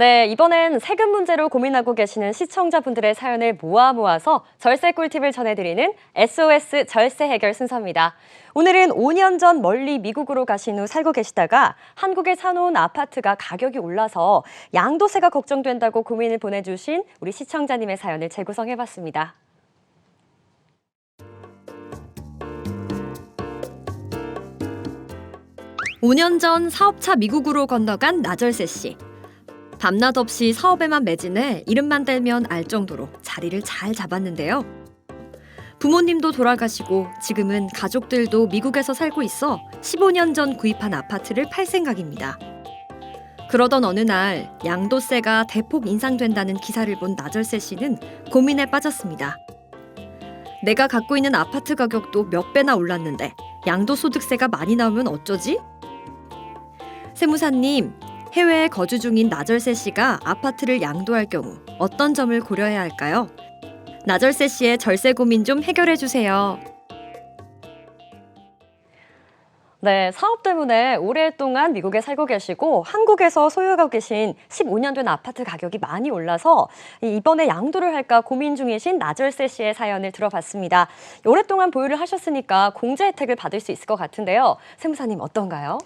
네, 이번엔 세금 문제로 고민하고 계시는 시청자분들의 사연을 모아 모아서 절세 꿀팁을 전해드리는 SOS 절세 해결 순서입니다. 오늘은 5년 전 멀리 미국으로 가신 후 살고 계시다가 한국에 사놓은 아파트가 가격이 올라서 양도세가 걱정된다고 고민을 보내주신 우리 시청자님의 사연을 재구성해봤습니다. 오년전 사업차 미국으로 건너간 나절세 씨. 밤낮 없이 사업에만 매진해 이름만 대면 알 정도로 자리를 잘 잡았는데요. 부모님도 돌아가시고 지금은 가족들도 미국에서 살고 있어 15년 전 구입한 아파트를 팔 생각입니다. 그러던 어느 날 양도세가 대폭 인상된다는 기사를 본 나절세 씨는 고민에 빠졌습니다. 내가 갖고 있는 아파트 가격도 몇 배나 올랐는데 양도소득세가 많이 나오면 어쩌지? 세무사님, 해외에 거주 중인 나절세 씨가 아파트를 양도할 경우 어떤 점을 고려해야 할까요? 나절세 씨의 절세 고민 좀 해결해 주세요. 네, 사업 때문에 오랫동안 미국에 살고 계시고 한국에서 소유하고 계신 15년 된 아파트 가격이 많이 올라서 이번에 양도를 할까 고민 중이신 나절세 씨의 사연을 들어봤습니다. 오랫동안 보유를 하셨으니까 공제 혜택을 받을 수 있을 것 같은데요. 세무사님 어떤가요?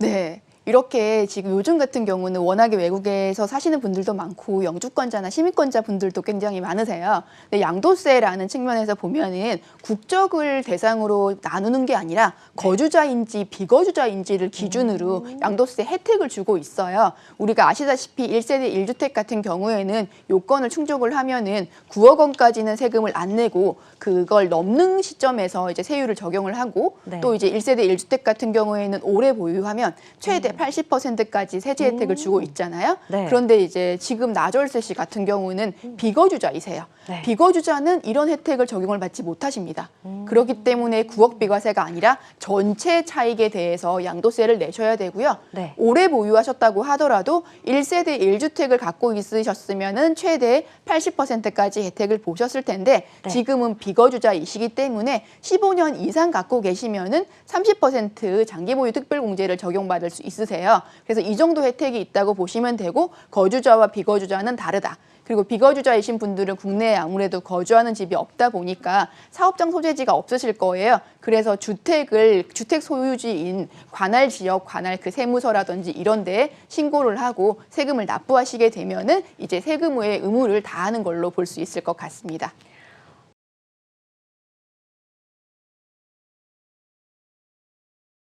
네. 이렇게 지금 요즘 같은 경우는 워낙에 외국에서 사시는 분들도 많고 영주권자나 시민권자 분들도 굉장히 많으세요. 근데 양도세라는 측면에서 보면은 국적을 대상으로 나누는 게 아니라 거주자인지 비거주자인지를 기준으로 양도세 혜택을 주고 있어요. 우리가 아시다시피 1세대 1주택 같은 경우에는 요건을 충족을 하면은 9억 원까지는 세금을 안 내고 그걸 넘는 시점에서 이제 세율을 적용을 하고 네. 또 이제 1세대 1주택 같은 경우에는 오래 보유하면 최대 80%까지 세제 혜택을 주고 있잖아요. 네. 그런데 이제 지금 나절세 씨 같은 경우는 비거주자이세요. 네. 비거주자는 이런 혜택을 적용을 받지 못하십니다. 그렇기 때문에 9억 비과세가 아니라 전체 차익에 대해서 양도세를 내셔야 되고요. 네. 오래 보유하셨다고 하더라도 1세대 1주택을 갖고 있으셨으면 은 최대 80%까지 혜택을 보셨을 텐데 네. 지금은 비거주자이시기 때문에 15년 이상 갖고 계시면 은 30% 장기 보유 특별 공제를 적용받을 수 있으세요. 그래서 이 정도 혜택이 있다고 보시면 되고 거주자와 비거주자는 다르다. 그리고 비거주자이신 분들은 국내에 아무래도 거주하는 집이 없다 보니까 사업장 소재지가 없으실 거예요. 그래서 주택을 주택 소유지인 관할 지역 관할 그 세무서라든지 이런 데에 신고를 하고 세금을 납부하시게 되면은 이제 세금의 의무를 다하는 걸로 볼 수 있을 것 같습니다.